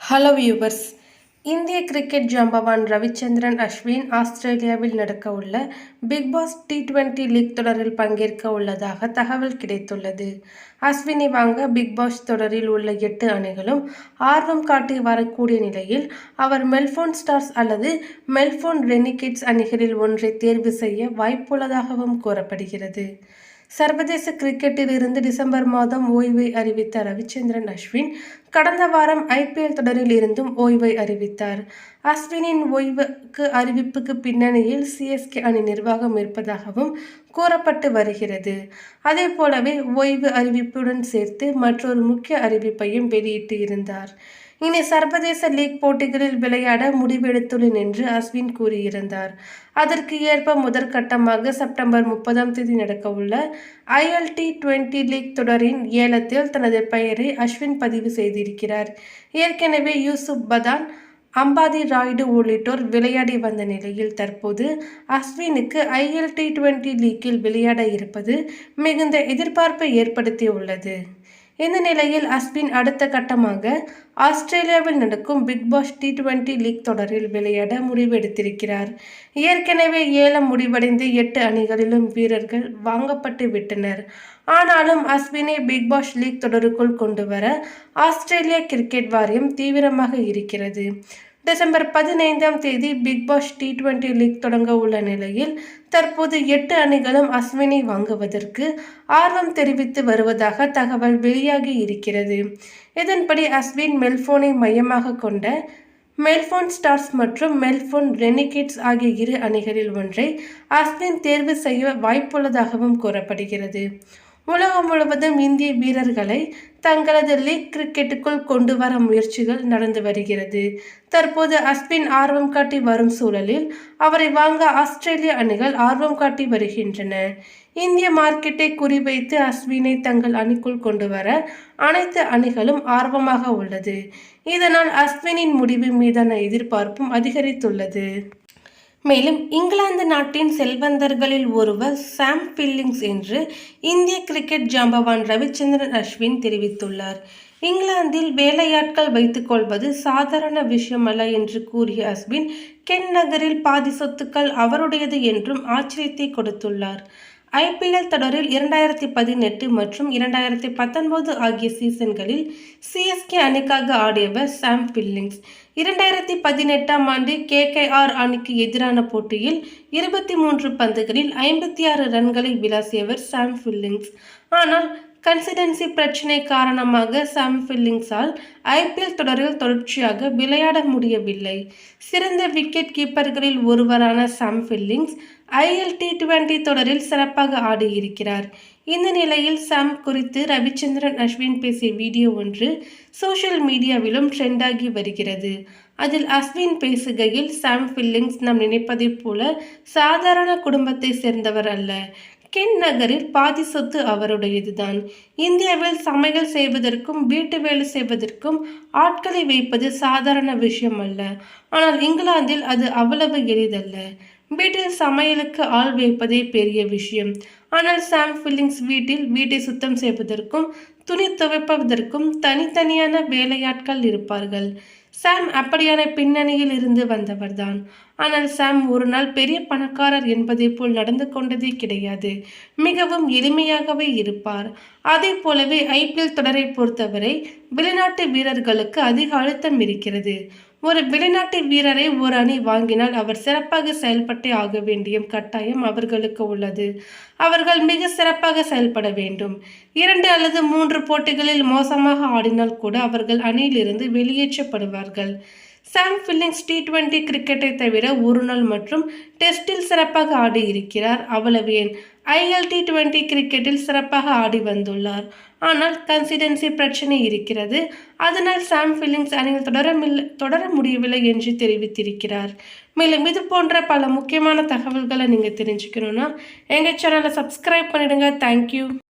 Hello viewers இந்திய cricket ஜாம்பவான் ரவிச்சந்திரன் அஸ்வின் ஆஸ்திரேலியாவில் நடக்க உள்ள big bash T twenty league தொடரில் பங்கேற்க உள்ளதாக தகவல் கிடைத்துள்ளது. அஸ்வினி வாங்க பிக் பாஸ் தொடரில் உள்ள எட்டு அணிகளும் ஆர்வம் காட்டி வரக்கூடிய நிலையில் அவர் மெல்போன் ஸ்டார்ஸ் அல்லது மெல்போன் ரெனிகிட்ஸ் அணிகளில் ஒன்றை தேர்வு செய்ய வாய்ப்புள்ளதாகவும் கூறப்படுகிறது. சர்வதேச கிரிக்கெட்டில் இருந்து டிசம்பர் மாதம் ஓய்வை அறிவித்த ரவிச்சந்திரன் அஸ்வின் கடந்த வாரம் ஐபிஎல் தொடரில் இருந்தும் ஓய்வை அறிவித்தார். அஸ்வினின் ஓய்வுக்கு அறிவிப்புக்கு பின்னணியில் சிஎஸ்கே அணி நிர்வாகம் இருப்பதாகவும் கூறப்பட்டு வருகிறது. அதே போலவே ஓய்வு அறிவிப்புடன் சேர்த்து மற்றொரு முக்கிய அறிவிப்பையும் வெளியிட்டு இருந்தார். இனி சர்வதேச லீக் போட்டிகளில் விளையாட முடிவெடுத்துள்ளேன் என்று அஸ்வின் கூறியிருந்தார். அதற்கு ஏற்ப முதற்கட்டமாக செப்டம்பர் முப்பதாம் தேதி நடக்கவுள்ள ஐஎல்டி டுவெண்டி லீக் தொடரின் ஏலத்தில் தனது பெயரை அஸ்வின் பதிவு செய்திருக்கிறார். ஏற்கனவே யூசுப் பதான் அம்பாதி ராய்டு உள்ளிட்டோர் விளையாடி வந்த நிலையில் தற்போது அஸ்வினுக்கு ஐஎல் டி டுவெண்டி லீக்கில் விளையாட இருப்பது மிகுந்த எதிர்பார்ப்பை ஏற்படுத்தியுள்ளது. இந்த நிலையில் அஸ்வின் அடுத்த கட்டமாக ஆஸ்திரேலியாவில் நடக்கும் big bash T twenty league தொடரில் விளையாட முடிவெடுத்திருக்கிறார். ஏற்கனவே ஏலம் முடிவடைந்து எட்டு அணிகளிலும் வீரர்கள் வாங்கப்பட்டு விட்டனர். ஆனாலும் அஸ்வினை பிக் பாஸ் லீக் தொடருக்குள் கொண்டு வர ஆஸ்திரேலிய கிரிக்கெட் வாரியம் தீவிரமாக இருக்கிறது. டிசம்பர் பதினைந்தாம் தேதி big bash T twenty league தொடங்க உள்ள நிலையில் தற்போது எட்டு அணிகளும் அஸ்வினை வாங்குவதற்கு ஆர்வம் தெரிவித்து வருவதாக தகவல் வெளியாகி இருக்கிறது. இதன்படி அஸ்வின் மெல்போனை மையமாக கொண்ட மெல்போன் ஸ்டார்ஸ் மற்றும் மெல்போன் ரெனிகேட்ஸ் ஆகிய இரு அணிகளில் ஒன்றை அஸ்வின் தேர்வு செய்ய வாய்ப்புள்ளதாகவும் கூறப்படுகிறது. உலகம் முழுவதும் இந்திய வீரர்களை தங்களது லீக் கிரிக்கெட்டுக்குள் கொண்டு வர முயற்சிகள் நடந்து வருகிறது. தற்போது அஸ்பின் ஆர்வம் காட்டி வரும் சூழலில் அவரை வாங்க ஆஸ்திரேலிய அணிகள் ஆர்வம் காட்டி வருகின்றன. இந்திய மார்க்கெட்டை குறிவைத்து அஸ்வினை தங்கள் அணிக்குள் கொண்டு வர அனைத்து அணிகளும் ஆர்வமாக உள்ளது. இதனால் அஸ்வினின் முடிவு மீதான எதிர்பார்ப்பும் அதிகரித்துள்ளது. மேலும் இங்கிலாந்து நாட்டின் செல்வந்தர்களில் ஒருவர் சாம் பில்லிங்ஸ் என்று இந்திய கிரிக்கெட் ஜாம்பவான் ரவிச்சந்திரன் அஸ்வின் தெரிவித்துள்ளார். இங்கிலாந்தில் வேலையாட்கள் வைத்துக் கொள்வது சாதாரண விஷயமல்ல என்று கூறிய அஸ்வின் கென் நகரில் பாதி சொத்துக்கள் அவருடையது என்றும் ஆச்சரியத்தை கொடுத்துள்ளார். ஐபிஎல் தொடரில் இரண்டாயிரத்தி பதினெட்டு மற்றும் இரண்டாயிரத்தி பத்தொன்பது ஆகிய சீசன்களில் சிஎஸ்கே அணிக்காக ஆடியவர் சாம் பில்லிங்ஸ். இரண்டாயிரத்தி பதினெட்டாம் ஆண்டு கேகேஆர் அணிக்கு எதிரான போட்டியில் இருபத்தி மூன்று பந்துகளில் ஐம்பத்தி ஆறு ரன்களை விளாசியவர் சாம் பில்லிங்ஸ். ஆனால் கன்சிடென்சி பிரச்சினை காரணமாக சாம் பில்லிங்ஸால் ஐபிஎல் தொடரில் தொடர்ச்சியாக விளையாட முடியவில்லை. சிறந்த விக்கெட் கீப்பர்களில் ஒருவரான Sam Billings IL T twenty தொடரில் சிறப்பாக ஆடியிருக்கிறார். இந்த நிலையில் சாம் குறித்து ரவிச்சந்திரன் அஸ்வின் பேசிய வீடியோ ஒன்று சோஷியல் மீடியாவிலும் ட்ரெண்டாகி வருகிறது. அதில் அஸ்வின் பேசுகையில் சாம் ஃபில்லிங்ஸ் நாம் நினைப்பதைப் போல சாதாரண குடும்பத்தை சேர்ந்தவர் அல்ல. கென் நகரில் பாதி சொத்து அவருடையதுதான். இந்தியாவில் சமையல் செய்வதற்கும் வீட்டு வேலை செய்வதற்கும் ஆட்களை வைப்பது சாதாரண விஷயம் அல்ல ஆனால் இங்கிலாந்தில் அது அவ்வளவு எளிதல்ல. வீட்டில் சமையலுக்கு ஆள் வைப்பதே பெரிய விஷயம். ஆனால் சாம் ஃபில்லிங்ஸ் வீட்டில் வீட்டை சுத்தம் செய்வதற்கும் துணி துவைப்பதற்கும் தனித்தனியான வேலையாட்கள் இருப்பார்கள். சாம் அப்படியான பின்னணியில் இருந்து வந்தவர்தான். ஆனால் சாம் ஒரு நாள் பெரிய பணக்காரர் என்பதை போல் நடந்து கொண்டதே கிடையாது. மிகவும் எளிமையாகவே இருப்பார். அதே போலவே ஐபிஎல் தொடரை பொறுத்தவரை வெளிநாட்டு வீரர்களுக்கு அதிக அழுத்தம் இருக்கிறது. ஒரு வெளிநாட்டு வீரரை ஒரு அணி வாங்கினால் அவர் சிறப்பாக செயல்பட்டே ஆக வேண்டிய கட்டாயம் அவர்களுக்கு உள்ளது. அவர்கள் மிக சிறப்பாக செயல்பட வேண்டும். இரண்டு அல்லது மூன்று போட்டிகளில் மோசமாக ஆடினால் கூட அவர்கள் அணியிலிருந்து வெளியேற்றப்படுவார்கள். சாம் ஃபில்லிங்ஸ் டி டுவெண்டி கிரிக்கெட்டை தவிர ஒரு நாள் மற்றும் டெஸ்டில் சிறப்பாக ஆடி இருக்கிறார் அவ்வளவு ஏன் ஐஎல் டி டுவெண்டி கிரிக்கெட்டில் சிறப்பாக ஆடி வந்துள்ளார். ஆனால் கன்சிடென்சி பிரச்சனை இருக்கிறது. அதனால் சாம் ஃபில்லிங்ஸ் அணியில் தொடரமில்லை தொடர முடியவில்லை என்று தெரிவித்திருக்கிறார். மேலும் இது போன்ற பல முக்கியமான தகவல்களை நீங்கள் தெரிஞ்சுக்கணுன்னா எங்கள் சேனலை சப்ஸ்கிரைப் பண்ணிடுங்க. தேங்க்யூ